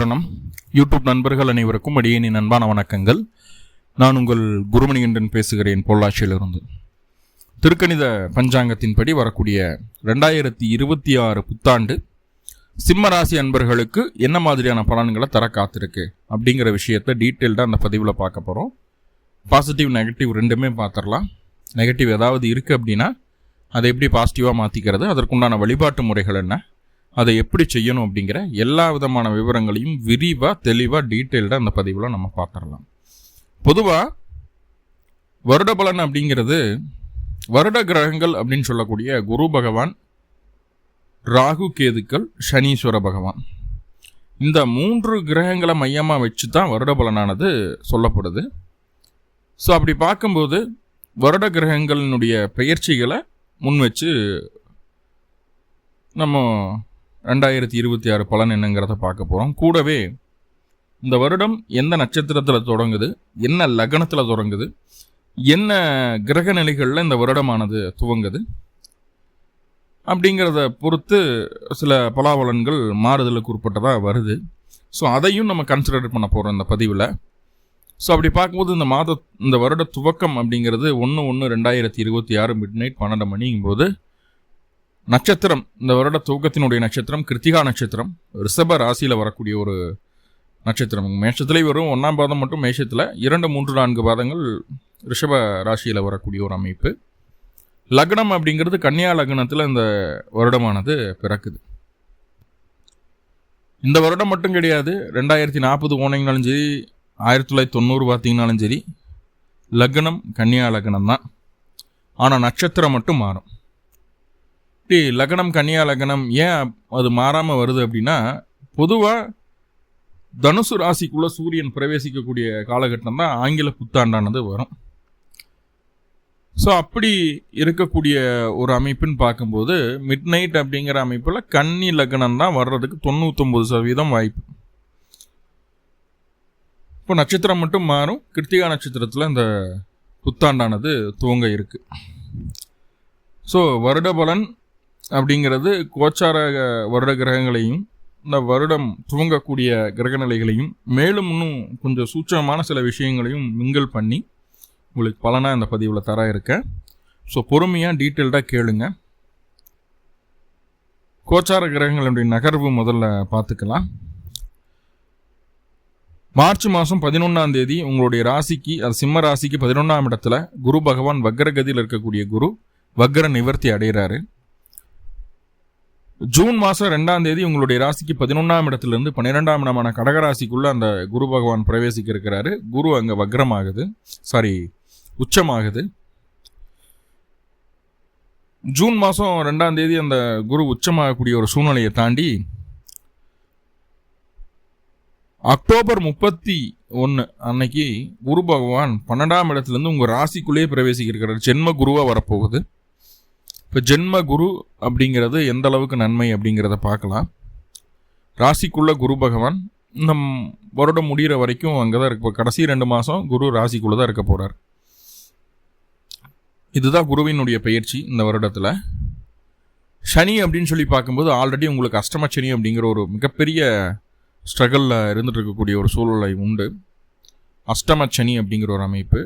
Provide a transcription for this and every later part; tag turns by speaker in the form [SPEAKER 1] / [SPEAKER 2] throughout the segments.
[SPEAKER 1] சரணம் யூடியூப் நண்பர்கள் அனைவருக்கும் அடியேனின் அன்பான வணக்கங்கள். நான் உங்கள் குருமணிகண்டன் பேசுகிறேன் பொள்ளாச்சியிலிருந்து. திருக்கணித பஞ்சாங்கத்தின்படி வரக்கூடிய ரெண்டாயிரத்தி இருபத்தி ஆறு புத்தாண்டு சிம்ம ராசி அன்பர்களுக்கு என்ன மாதிரியான பலன்களை தர காத்திருக்கு அப்படிங்கிற விஷயத்தை டீட்டெயில்டாக அந்த பதிவில் பார்க்க போகிறோம் பாசிட்டிவ் நெகட்டிவ் ரெண்டுமே பார்த்துடலாம். நெகட்டிவ் ஏதாவது இருக்குது அப்படின்னா அதை எப்படி பாசிட்டிவாக மாற்றிக்கிறது அதற்குண்டான வழிபாட்டு முறைகள் என்ன? அதை எப்படி செய்யணும் அப்படிங்கிற எல்லா விதமான விவரங்களையும் விரிவாக தெளிவாக டீட்டெயில்டாக அந்த பதிவில் நம்ம பார்த்துடலாம். பொதுவாக வருட பலன் அப்படிங்கிறது வருட கிரகங்கள் அப்படின்னு சொல்லக்கூடிய குரு பகவான் ராகு கேதுக்கள் சனீஸ்வர பகவான். இந்த மூன்று கிரகங்களை மையமாக வச்சு தான் வருட பலனானது சொல்லப்படுது. ஸோ அப்படி பார்க்கும்போது வருட கிரகங்களினுடைய பெயர்ச்சிகளை முன் வச்சு நம்ம ரெண்டாயிரத்தி இருபத்தி ஆறு பலன் என்னங்கிறத பார்க்க போகிறோம் கூடவே இந்த வருடம் எந்த நட்சத்திரத்தில் தொடங்குது என்ன லக்னத்தில் தொடங்குது என்ன கிரக நிலைகளில் இந்த வருடமானது துவங்குது அப்படிங்கிறத பொறுத்து சில பலாபலன்கள் மாறுதலுக்கு உட்பட்டதாக வருது. ஸோ அதையும் நம்ம கன்சிடர் பண்ண போகிறோம் இந்த பதிவில். ஸோ அப்படி பார்க்கும்போது இந்த மாத இந்த வருட துவக்கம் அப்படிங்கிறது ஒன்று ஒன்று ரெண்டாயிரத்தி இருபத்தி ஆறு மிட் நைட் பன்னெண்டு மணிங்கும்போது நட்சத்திரம் இந்த வருட துவக்கத்தினுடைய நட்சத்திரம் கிருத்திகா நட்சத்திரம் ரிஷப ராசியில் வரக்கூடிய ஒரு நட்சத்திரம். மேஷத்துலேயும் வரும் ஒன்றாம் பாதம் மட்டும் மேஷத்தில் இரண்டு மூன்று நான்கு பாதங்கள் ரிஷப ராசியில் வரக்கூடிய ஒரு அமைப்பு. லக்னம் அப்படிங்கிறது கன்னியா லக்னத்தில் இந்த வருடமானது பிறக்குது. இந்த வருடம் மட்டும் கிடையாது ரெண்டாயிரத்தி நாற்பது போனீங்கனாலும் சரி ஆயிரத்தி தொள்ளாயிரத்தி தொண்ணூறு பார்த்தீங்கனாலும் சரி லக்னம் கன்னியா லக்னம் தான் ஆனால் நட்சத்திரம் மட்டும் மாறும். டி லக்னம் கன்னியா லக்னம் ஏன் அது மாறாமல் வருது அப்படின்னா பொதுவாக தனுசு ராசிக்குள்ளே சூரியன் பிரவேசிக்கக்கூடிய காலகட்டம் தான் ஆங்கில புத்தாண்டானது வரும். ஸோ அப்படி இருக்கக்கூடிய ஒரு அமைப்புன்னு பார்க்கும்போது மிட் நைட் அப்படிங்கிற அமைப்பில் கன்னி லக்னம் தான் வர்றதுக்கு தொண்ணூத்தொம்பது சதவீதம் வாய்ப்பு. இப்போ நட்சத்திரம் மட்டும் மாறும் கிருத்திகா நட்சத்திரத்தில் இந்த புத்தாண்டானது துவங்க இருக்குது ஸோ வருட பலன் அப்படிங்கிறது கோச்சார வருட கிரகங்களையும் இந்த வருடம் துவங்கக்கூடிய கிரகநிலைகளையும் மேலும் இன்னும் கொஞ்சம் சூட்சமான சில விஷயங்களையும் மிங்கல் பண்ணி உங்களுக்கு பலனாக இந்த பதிவில் தர இருக்கேன் ஸோ பொறுமையாக டீட்டெயில்டாக கேளுங்க. கோச்சார கிரகங்களுடைய நகர்வு முதல்ல பார்த்துக்கலாம். மார்ச் மாதம் பதினொன்றாம் தேதி உங்களுடைய ராசிக்கு அது சிம்ம ராசிக்கு பதினொன்றாம் இடத்துல குரு பகவான் வக்ரகதியில் இருக்கக்கூடிய குரு வக்ர நிவர்த்தி அடைகிறாரு ஜூன் மாதம் ரெண்டாம் தேதி உங்களுடைய ராசிக்கு பதினொன்றாம் இடத்துலேருந்து பன்னிரெண்டாம் இடமான கடகராசிக்குள்ளே அந்த குரு பகவான் பிரவேசிக்க இருக்கிறாரு குரு அங்கே வக்ரமாகுது. சாரி உச்சமாகுது. ஜூன் மாதம் ரெண்டாம் தேதி அந்த குரு உச்சமாகக்கூடிய ஒரு சூழ்நிலையை தாண்டி அக்டோபர் முப்பத்தி ஒன்று அன்னைக்கு குரு பகவான் பன்னெண்டாம் இடத்துலேருந்து உங்கள் ராசிக்குள்ளேயே பிரவேசிக்கிறார் ஜென்ம குருவாக வரப்போகுது. இப்போ ஜென்ம குரு அப்படிங்கிறது எந்த அளவுக்கு நன்மை அப்படிங்கிறத பார்க்கலாம். ராசிக்குள்ள குரு பகவான் நம் வருடம் முடிகிற வரைக்கும் அங்கே தான் இருக்க கடைசி ரெண்டு மாதம் குரு ராசிக்குள்ளே தான் இருக்க போகிறார் இதுதான் குருவினுடைய பயிற்சி இந்த வருடத்தில். சனி அப்படின்னு சொல்லி பார்க்கும்போது ஆல்ரெடி உங்களுக்கு அஷ்டம சனி அப்படிங்கிற ஒரு மிகப்பெரிய ஸ்ட்ரகிளில் இருந்துட்டு இருக்கக்கூடிய ஒரு சூழ்நிலை உண்டு. அஷ்டம சனி அப்படிங்கிற ஒரு அமைப்பு.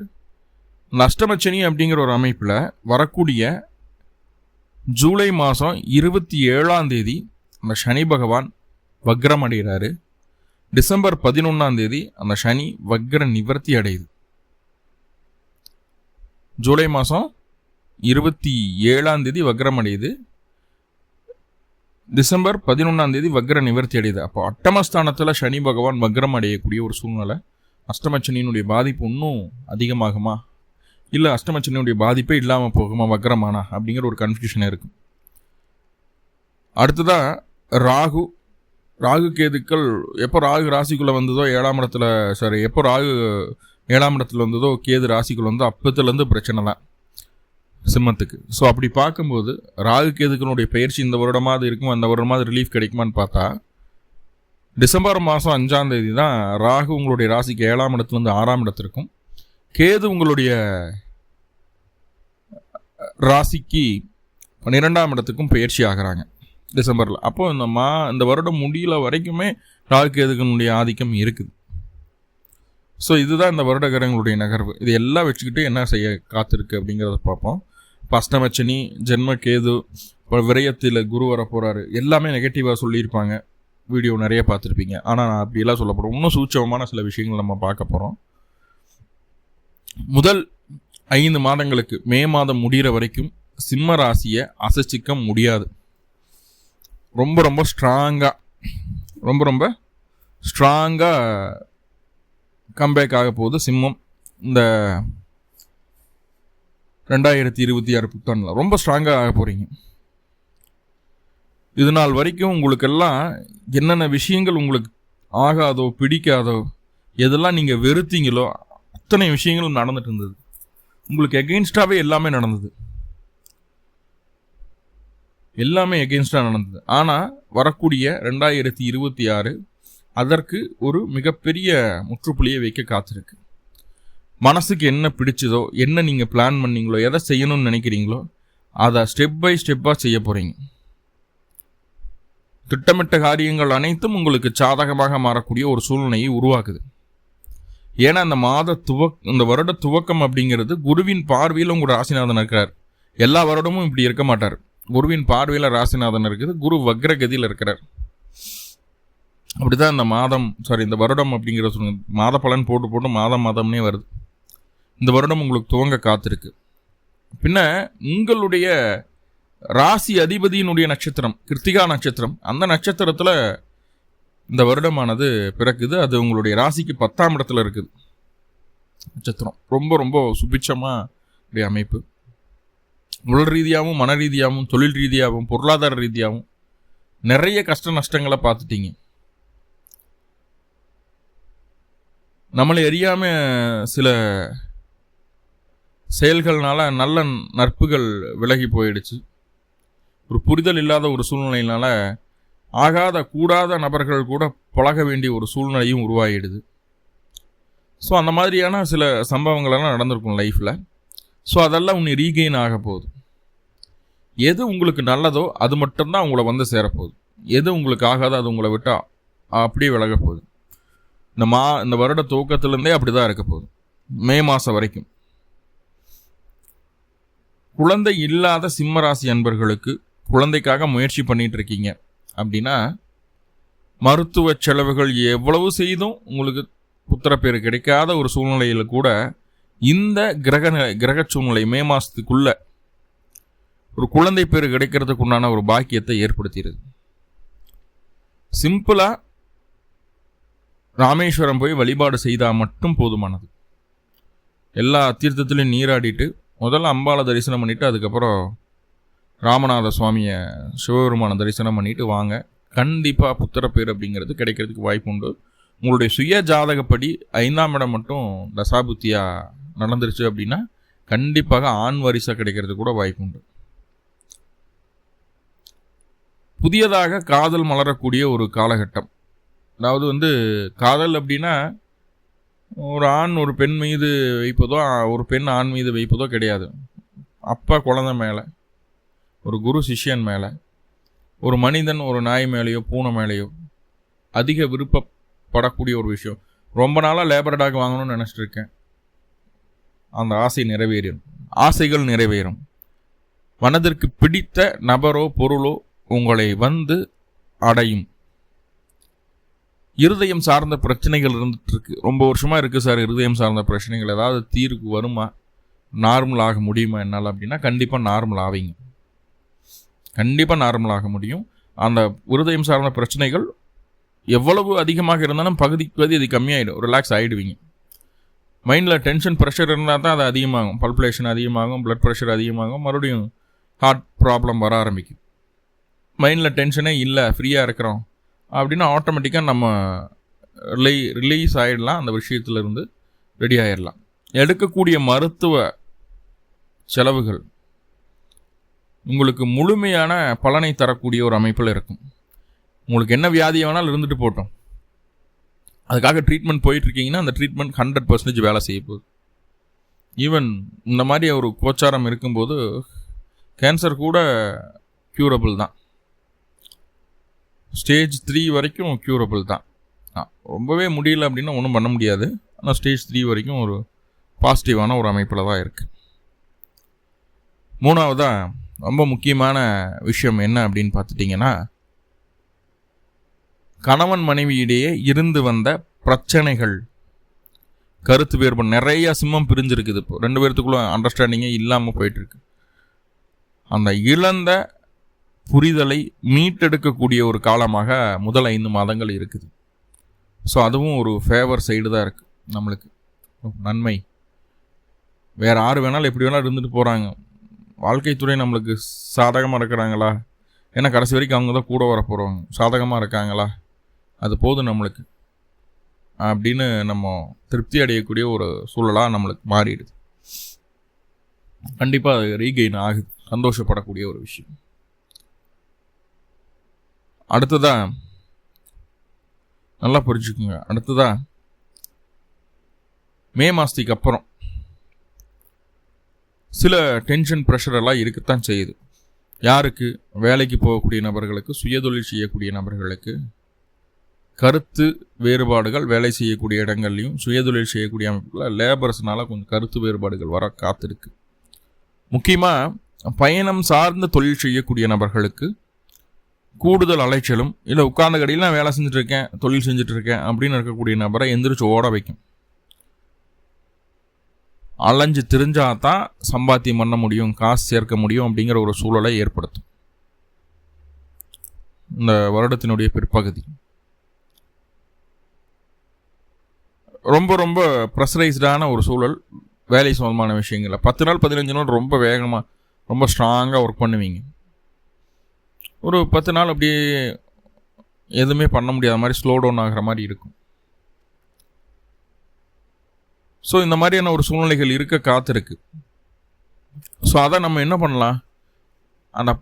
[SPEAKER 1] இந்த அஷ்டம சனி அப்படிங்கிற ஒரு அமைப்பில் வரக்கூடிய ஜூலை மாதம் இருபத்தி ஏழாம் தேதி அந்த சனி பகவான் வக்ரம் அடைகிறாரு. டிசம்பர் பதினொன்றாம் தேதி அந்த சனி வக்ர நிவர்த்தி அடையுது. ஜூலை மாதம் இருபத்தி ஏழாம் தேதி வக்ரம் அடையுது. டிசம்பர் பதினொன்றாம் தேதி வக்ர நிவர்த்தி அடையுது. அப்போ அட்டமஸ்தானத்தில் சனி பகவான் வக்ரம் அடையக்கூடிய ஒரு சூழ்நிலை அஷ்டமச்சனியினுடைய பாதிப்பு இன்னும் அதிகமாகுமா? இல்லை அஷ்டமச்சனியுடைய பாதிப்பே இல்லாமல் போகுமா வக்ரமானா? அப்படிங்கிற ஒரு கன்ஃபியூஷன் இருக்கும். அடுத்ததாக ராகு. ராகு கேதுக்கள் எப்போ ராகு ராசிக்குள்ளே வந்ததோ ஏழாம் இடத்துல சாரி எப்போ ராகு ஏழாம் இடத்துல வந்ததோ கேது ராசிக்குள்ளே வந்தோ அப்பத்துலேருந்து பிரச்சனை தான். சிம்மத்துக்கு. ஸோ அப்படி பார்க்கும்போது ராகு கேதுக்களுடைய பயிற்சி இந்த வருடமாவது இருக்கும் அந்த வருடமாவது ரிலீஃப் கிடைக்குமான்னு பார்த்தா டிசம்பர் மாதம் அஞ்சாம் தேதி தான் ராகு உங்களுடைய ராசிக்கு ஏழாம் இடத்துலேருந்து ஆறாம் இடத்திற்கும் கேது உங்களுடைய ராசிக்கு பன்னிரெண்டாம் இடத்துக்கும் பயிற்சி ஆகிறாங்க டிசம்பரில். அப்போ இந்த மா இந்த வருடம் முடியல வரைக்குமே ராகு எதுக்கனுடைய ஆதிக்கம் இருக்குது. ஸோ இதுதான் இந்த வருடகரங்களுடைய நகர்வு. இது எல்லாம் வச்சுக்கிட்டு என்ன செய்ய காத்திருக்கு அப்படிங்கிறத பார்ப்போம். பஷ்டமச்சனி ஜென்ம கேது விரயத்தில் குரு வர போகிறாரு எல்லாமே நெகட்டிவாக சொல்லியிருப்பாங்க. வீடியோ நிறைய பார்த்துருப்பீங்க. ஆனால் நான் அப்படியெல்லாம் சொல்லப்படும் இன்னும் சூட்சமான சில விஷயங்கள் நம்ம பார்க்க போகிறோம் முதல் ஐந்து மாதங்களுக்கு மே மாதம் முடிகிற வரைக்கும் சிம்ம ராசியை அசைச்சிக்க முடியாது. ரொம்ப ரொம்ப ஸ்ட்ராங்காக ரொம்ப ரொம்ப ஸ்ட்ராங்காக கம்பேக் ஆக போகுது சிம்மம். இந்த ரெண்டாயிரத்தி இருபத்தி ஆறு புத்தாண்டில். ரொம்ப ஸ்ட்ராங்காக ஆக போகிறீங்க இது நாள் வரைக்கும் உங்களுக்கெல்லாம் என்னென்ன விஷயங்கள் உங்களுக்கு ஆகாதோ பிடிக்காதோ எதெல்லாம் நீங்கள் வெறுத்தீங்களோ அத்தனை விஷயங்களும் நடந்துட்டு இருந்தது. உங்களுக்கு எகெயின்ஸ்டாகவே எல்லாமே நடந்தது. எல்லாமே எகெயின்ஸ்டாக நடந்தது. ஆனால் வரக்கூடிய ரெண்டாயிரத்தி இருபத்தி ஆறு அதற்கு ஒரு மிகப்பெரிய முற்றுப்புள்ளியை வைக்க காத்திருக்கு. மனசுக்கு என்ன பிடிச்சதோ என்ன நீங்கள் பிளான் பண்ணீங்களோ எதை செய்யணும்னு நினைக்கிறீங்களோ அதை ஸ்டெப் பை ஸ்டெப்பாக செய்ய போகிறீங்க திட்டமிட்ட காரியங்கள் அனைத்தும் உங்களுக்கு சாதகமாக மாறக்கூடிய ஒரு சூழ்நிலையை உருவாக்குது. ஏன்னா அந்த மாத துவக் இந்த வருட துவக்கம் அப்படிங்கிறது குருவின் பார்வையில் உங்களோட ராசிநாதன் இருக்கிறார். எல்லா வருடமும் இப்படி இருக்க மாட்டார். குருவின் பார்வையில் ராசிநாதன் இருக்குது குரு வக்ரகதியில் இருக்கிறார். அப்படிதான் இந்த மாதம் சாரி இந்த வருடம் அப்படிங்கிற சொல்லுங்க மாத பலன் போட்டு போட்டு மாதம் மாதம்னே வருது. இந்த வருடம் உங்களுக்கு துவங்க காத்திருக்கு. பின்ன உங்களுடைய ராசி அதிபதியினுடைய நட்சத்திரம் கிருத்திகா நட்சத்திரம் அந்த நட்சத்திரத்தில் இந்த வருடமானது பிறக்குது. அது உங்களுடைய ராசிக்கு பத்தாம் இடத்துல இருக்குது. நட்சத்திரம். ரொம்ப ரொம்ப சுபிட்சமாக அமைப்பு. உடல் ரீதியாகவும் மன ரீதியாகவும் தொழில் ரீதியாகவும் பொருளாதார ரீதியாகவும் நிறைய கஷ்ட நஷ்டங்களை பார்த்துட்டீங்க. நம்மளை எரியாமல் சில செயல்கள்னால நல்ல நட்புகள் விலகி போயிடுச்சு. ஒரு புரிதல் இல்லாத ஒரு சூழ்நிலையினால ஆகாத கூடாத நபர்கள் கூட பழக வேண்டிய ஒரு சூழ்நிலையும் உருவாகிடுது. ஸோ அந்த மாதிரியான சில சம்பவங்களெல்லாம் நடந்திருக்கும் லைஃப்பில் ஸோ அதெல்லாம் உன்னை ரீகெயின் ஆக போகுது. எது உங்களுக்கு நல்லதோ அது மட்டும்தான் உங்களை வந்து சேரப்போகுது. எது உங்களுக்கு ஆகாதோ அது உங்களை விட்டால் அப்படியே விலக போகுது. இந்த மா இந்த வருட துவக்கத்துலேருந்தே அப்படி தான் இருக்க போகுது. மே மாதம் வரைக்கும். குழந்தை இல்லாத சிம்மராசி அன்பர்களுக்கு குழந்தைக்காக முயற்சி பண்ணிகிட்டு இருக்கீங்க. அப்படின்னா மருத்துவ செலவுகள் எவ்வளவு செய்தும் உங்களுக்கு புத்திரப்பேறு கிடைக்காத ஒரு சூழ்நிலையில் கூட இந்த கிரக கிரக சூழ்நிலை மே மாதத்துக்குள்ள ஒரு குழந்தை பேர் கிடைக்கிறதுக்கு உண்டான ஒரு பாக்கியத்தை ஏற்படுத்திடுது. சிம்பிளாக ராமேஸ்வரம் போய் வழிபாடு செய்தால் மட்டும் போதுமானது. எல்லா தீர்த்தத்திலையும் நீராடிட்டு முதல்ல அம்பாவை தரிசனம் பண்ணிவிட்டு அதுக்கப்புறம் ராமநாத சுவாமியை சிவபெருமான தரிசனம் பண்ணிட்டு வாங்க. கண்டிப்பாக புத்திரப்பேர் அப்படிங்கிறது கிடைக்கிறதுக்கு வாய்ப்பு உண்டு. உங்களுடைய சுய ஜாதகப்படி ஐந்தாம் இடம் மட்டும் தசாபுத்தியாக நடந்துருச்சு அப்படின்னா கண்டிப்பாக ஆண் வரிசை கிடைக்கிறது கூட வாய்ப்பு உண்டு. புதியதாக காதல் மலரக்கூடிய ஒரு காலகட்டம். அதாவது வந்து காதல் அப்படின்னா ஒரு ஆண் ஒரு பெண் மீது வைப்பதோ ஒரு பெண் ஆண் மீது வைப்பதோ கிடையாது. அப்பா குழந்தை மேலே. ஒரு குரு சிஷ்யன் மேலே ஒரு மனிதன் ஒரு நாய் மேலேயோ பூனை மேலேயோ அதிக விருப்பப்படக்கூடிய ஒரு விஷயம். ரொம்ப நாளாக லேபர் டாக் வாங்கணும்னு நினச்சிட்டு இருக்கேன் அந்த ஆசை நிறைவேறும். ஆசைகள் நிறைவேறும். மனதிற்கு பிடித்த நபரோ பொருளோ உங்களை வந்து அடையும். இருதயம் சார்ந்த பிரச்சனைகள் இருந்துகிட்ருக்கு ரொம்ப வருஷமாக இருக்குது சார் இருதயம் சார்ந்த பிரச்சனைகள். ஏதாவது தீர்வு வருமா? நார்மல் ஆக முடியுமா என்னால் அப்படின்னா கண்டிப்பாக நார்மல் ஆவீங்க. கண்டிப்பாக நார்மல் ஆக முடியும். அந்த இருதயம் சார்ந்த பிரச்சனைகள் எவ்வளவு அதிகமாக இருந்தாலும் பகுதிக்கு பகுதி அது கம்மியாயிடும். ரிலாக்ஸ் ஆகிடுவீங்க மைண்டில் டென்ஷன் ப்ரெஷர் இருந்தால் தான் அது அதிகமாகும். பல்புலேஷன் அதிகமாகும் ப்ளட் ப்ரெஷர் அதிகமாகும். மறுபடியும் ஹார்ட் ப்ராப்ளம் வர ஆரம்பிக்கும். மைண்டில் டென்ஷனே இல்லை ஃப்ரீயாக இருக்கிறோம் அப்படின்னா ஆட்டோமேட்டிக்காக நம்ம ரிலை ரிலீஸ் ஆகிடலாம் அந்த விஷயத்துலேருந்து ரெடி ஆகிடலாம் எடுக்கக்கூடிய மருத்துவ செலவுகள் உங்களுக்கு முழுமையான பலனை தரக்கூடிய ஒரு அமைப்பில் இருக்கும். உங்களுக்கு என்ன வியாதி வேணாலும் இருந்துட்டு போட்டோம். அதுக்காக ட்ரீட்மெண்ட் போயிட்டுருக்கீங்கன்னா அந்த ட்ரீட்மெண்ட் ஹண்ட்ரட் பர்சன்டேஜ் வேலை செய்ய போகுது. ஈவன் இந்த மாதிரி ஒரு கோச்சாரம் இருக்கும்போது கேன்சர் கூட க்யூரபிள் தான். ஸ்டேஜ் த்ரீ வரைக்கும் க்யூரபிள் தான். ரொம்பவே முடியல அப்படின்னா ஒன்றும் பண்ண முடியாது. ஆனால் ஸ்டேஜ் த்ரீ வரைக்கும் ஒரு பாசிட்டிவான ஒரு அமைப்பில் தான் இருக்குது மூணாவதாக ரொம்ப முக்கியமான விஷயம் என்ன அப்படின்னு பார்த்துட்டிங்கன்னா கணவன் மனைவியிடையே இருந்து வந்த பிரச்சனைகள். கருத்து வேறுபாடு நிறைய சிம்மம் பிரிஞ்சிருக்குது இப்போ. ரெண்டு பேர்த்துக்குள்ள அண்டர்ஸ்டாண்டிங்கே இல்லாமல் போயிட்டுருக்கு. அந்த இழந்த புரிதலை மீட்டெடுக்கக்கூடிய ஒரு காலமாக முதல் ஐந்து மாதங்கள் இருக்குது. ஸோ அதுவும் ஒரு ஃபேவர் சைடு தான் இருக்குது நம்மளுக்கு. நன்மை. வேறு ஆறு வேணாலும் எப்படி வேணாலும் இருந்துட்டு போகிறாங்க வாழ்க்கைத்துறை நம்மளுக்கு சாதகமாக இருக்கிறாங்களா? ஏன்னா கடைசி வரைக்கும் அவங்க தான் கூட வர போகிறவங்க சாதகமாக இருக்காங்களா? அது போதும் நம்மளுக்கு. அப்படின்னு நம்ம திருப்தி அடையக்கூடிய ஒரு சூழலாக நம்மளுக்கு மாறிடுது. கண்டிப்பாக அது ரீகெயின் ஆகுது. சந்தோஷப்படக்கூடிய ஒரு விஷயம். அடுத்ததாக நல்லா புரிஞ்சுக்குங்க. அடுத்ததாக மே மாதத்துக்கு அப்புறம் சில டென்ஷன் ப்ரெஷர் எல்லாம் இருக்கத்தான் செய்யுது. யாருக்கு? வேலைக்கு போகக்கூடிய நபர்களுக்கு சுயதொழில் செய்யக்கூடிய நபர்களுக்கு. கருத்து வேறுபாடுகள் வேலை செய்யக்கூடிய இடங்கள்லையும் சுயதொழில் செய்யக்கூடிய அமைப்பில் லேபர்ஸ்னால கொஞ்சம் கருத்து வேறுபாடுகள் வர காத்திருக்கு. முக்கியமாக பயணம் சார்ந்த தொழில் செய்யக்கூடிய நபர்களுக்கு கூடுதல் அலைச்சலும் இல்லை உட்கார்ந்த கடையில் நான் வேலை செஞ்சுட்ருக்கேன் தொழில் செஞ்சுட்டு இருக்கேன் அப்படின்னு இருக்கக்கூடிய நபரை எந்திரிச்சு ஓட வைக்கும். அலைஞ்சு தெரிஞ்சாதான் சம்பாத்தியம் பண்ண முடியும் காசு சேர்க்க முடியும் அப்படிங்கிற ஒரு சூழலை ஏற்படுத்தும். இந்த வருடத்தினுடைய பிற்பகுதி. ரொம்ப ரொம்ப ப்ரெஷரைஸ்டான ஒரு சூழல் வேலை சம்பந்தமான விஷயங்களில். பத்து நாள் பதினஞ்சு நாள் ரொம்ப வேகமாக ரொம்ப ஸ்ட்ராங்காக ஒர்க் பண்ணுவீங்க. ஒரு பத்து நாள் அப்படியே எதுவுமே பண்ண முடியாத மாதிரி ஸ்லோ டவுன் ஆகிற மாதிரி இருக்கும். ஸோ இந்த மாதிரியான ஒரு சூழ்நிலைகள் இருக்க காத்திருக்கு. ஸோ அதை நம்ம என்ன பண்ணலாம்? அந்த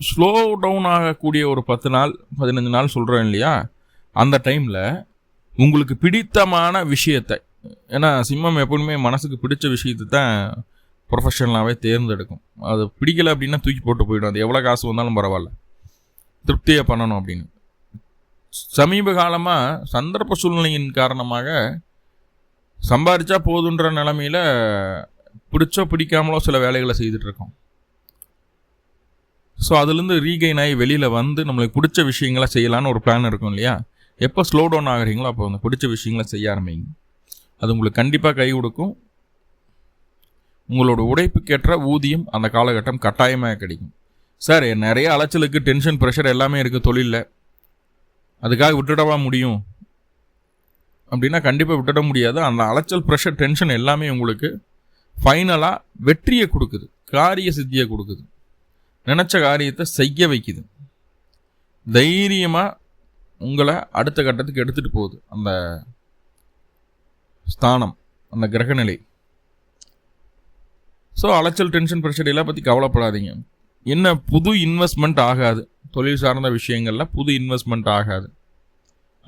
[SPEAKER 1] ஸ்லோ டவுன் ஆகக்கூடிய ஒரு பத்து நாள் பதினஞ்சு நாள் சொல்கிறோம் இல்லையா? அந்த டைமில் உங்களுக்கு பிடித்தமான விஷயத்தை ஏன்னா சிம்மம் எப்பவுமே மனசுக்கு பிடிச்ச விஷயத்தை தான் ப்ரொஃபஷனலாகவே தேர்ந்தெடுக்கும். அது பிடிக்கலை அப்படின்னா தூக்கி போட்டு போயிடும். அது எவ்வளோ காசு வந்தாலும் பரவாயில்ல. திருப்தியை பண்ணணும் அப்படின்னு. சமீப காலமாக சந்தர்ப்ப சூழ்நிலையின் காரணமாக சம்பாரிச்சா போதுன்ற நிலமையில பிடிச்சோ பிடிக்காமலோ சில வேலைகளை செய்துட்ருக்கோம். ஸோ அதுலேருந்து ரீகெயின் ஆகி வெளியில் வந்து நம்மளுக்கு பிடிச்ச விஷயங்களை செய்யலான்னு ஒரு பிளான் இருக்கும் இல்லையா? எப்போ ஸ்லோ டவுன் ஆகுறீங்களோ அப்போ வந்து பிடிச்ச விஷயங்களை செய்ய ஆரம்பிங்க. அது உங்களுக்கு கண்டிப்பாக கை கொடுக்கும். உங்களோட உழைப்புக்கேற்ற ஊதியம் அந்த காலகட்டம் கட்டாயமாக கிடைக்கும். சார் நிறைய அலைச்சலுக்கு டென்ஷன் ப்ரெஷர் எல்லாமே இருக்குது தொழிலில். அதுக்காக விட்டுடவா முடியும்? அப்படின்னா கண்டிப்பாக விட்டுட முடியாது. அந்த அலைச்சல் ப்ரெஷர் டென்ஷன் எல்லாமே உங்களுக்கு ஃபைனலாக வெற்றியை கொடுக்குது. காரிய சித்தியை கொடுக்குது. நினச்ச காரியத்தை செய்ய வைக்குது. தைரியமாக உங்களை அடுத்த கட்டத்துக்கு எடுத்துகிட்டு போகுது. அந்த ஸ்தானம் அந்த கிரகநிலை. ஸோ அலைச்சல் டென்ஷன் ப்ரெஷர் எல்லாம் பற்றி கவலைப்படாதீங்க. என்ன புது இன்வெஸ்ட்மெண்ட் ஆகாது. தொழில் சார்ந்த விஷயங்களில் புது இன்வெஸ்ட்மெண்ட் ஆகாது.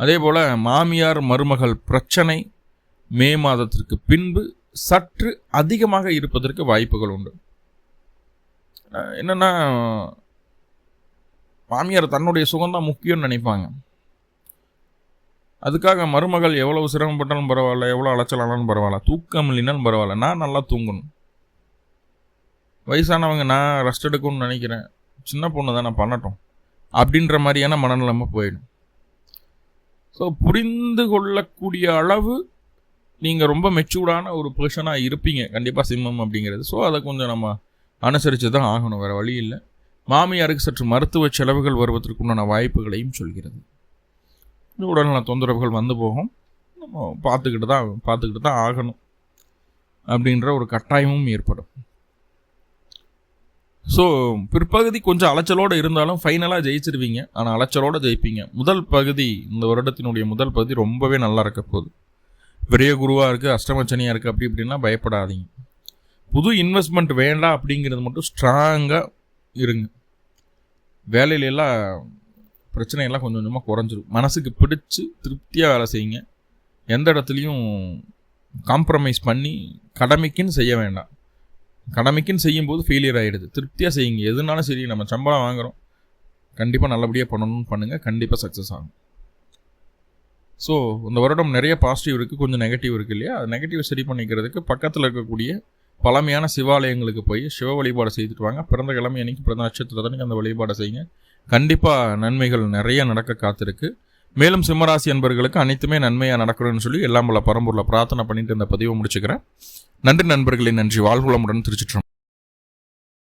[SPEAKER 1] அதே போல் மாமியார் மருமகள் பிரச்சனை மே மாதத்திற்கு பின்பு சற்று அதிகமாக இருப்பதற்கு வாய்ப்புகள் உண்டு. என்னென்னா மாமியார் தன்னுடைய சுகம்தான் முக்கியம்னு நினைப்பாங்க. அதுக்காக மருமகள் எவ்வளவு சிரமப்பட்டாலும் பரவாயில்ல எவ்வளோ அலைச்சலானாலும் பரவாயில்ல தூக்கம் இல்லைனாலும் பரவாயில்ல நான் நல்லா தூங்கணும். வயசானவங்க நான் ரெஸ்ட் எடுக்கணும்னு நினைக்கிறேன். சின்ன பொண்ணு தான் நான் பண்ணட்டும். அப்படின்ற மாதிரியான மனநிலைமை போயிடும். ஸோ புரிந்து கொள்ளக்கூடிய அளவு நீங்கள் ரொம்ப மெச்சூர்டான ஒரு பர்சனாக இருப்பீங்க. கண்டிப்பாக சிம்மம் அப்படிங்கிறது. ஸோ அதை கொஞ்சம் நம்ம அனுசரித்து தான் ஆகணும். வேறு வழி இல்லை. மாமியாருக்கு சற்று மருத்துவ செலவுகள் வருவதற்குண்டான வாய்ப்புகளையும் சொல்கிறது. உடல்நல தொந்தரவுகள் வந்து போகும். நம்ம பார்த்துக்கிட்டு தான் பார்த்துக்கிட்டு தான் ஆகணும். அப்படின்ற ஒரு கட்டாயமும் ஏற்படும். ஸோ பிற்பகுதி கொஞ்சம் அலைச்சலோடு இருந்தாலும் ஃபைனலாக ஜெயிச்சிருவீங்க. ஆனால் அலைச்சலோடு ஜெயிப்பீங்க. முதல் பகுதி இந்த வருடத்தினுடைய முதல் பகுதி ரொம்பவே நல்லா இருக்க போகுது. பெரிய குருவாக இருக்குது அஷ்டமச்சனியாக இருக்குது அப்படி இப்படின்னா பயப்படாதீங்க. புது இன்வெஸ்ட்மெண்ட் வேண்டாம் அப்படிங்கிறது மட்டும் ஸ்ட்ராங்காக இருங்க. வேலையிலெல்லாம் பிரச்சனையெல்லாம் கொஞ்சம் கொஞ்சமாக குறைஞ்சிரும். மனசுக்கு பிடிச்சி திருப்தியாக வேலை செய்யுங்க. எந்த இடத்துலையும் காம்ப்ரமைஸ் பண்ணி கடமைக்குன்னு செய்ய வேண்டாம். கடமைக்குன்னு செய்யும்போது ஃபெயிலியர் ஆகிடுது திருப்தியாக செய்யுங்க. எதுனாலும் சரி நம்ம சம்பளம் வாங்குகிறோம் கண்டிப்பாக நல்லபடியாக பண்ணணும்னு பண்ணுங்கள் கண்டிப்பாக சக்ஸஸ் ஆகும். ஸோ இந்த வருடம் நிறைய பாசிட்டிவ் இருக்குது கொஞ்சம் நெகட்டிவ் இருக்குது இல்லையா? அது நெகட்டிவ் சரி பண்ணிக்கிறதுக்கு பக்கத்தில் இருக்கக்கூடிய பழமையான சிவாலயங்களுக்கு போய் சிவ வழிபாடு செய்துட்டு வாங்க. பிறந்த கிழமை அன்னைக்கு பிறந்த நட்சத்திரத்தன்னைக்கு அந்த வழிபாடை செய்யுங்க. கண்டிப்பாக நன்மைகள் நிறைய நடக்க காத்திருக்கு. மேலும் சிம்மராசி அன்பர்களுக்கு அனைத்துமே நன்மையாக நடக்கணும்னு சொல்லி எல்லாம் பல பரம்பூரில் பிரார்த்தனை பண்ணிட்டு இந்த பதிவை முடிச்சுக்கிறேன். நன்றி நண்பர்களே நன்றி. வாழ்வுளமுடன் திருச்சிற்றோம்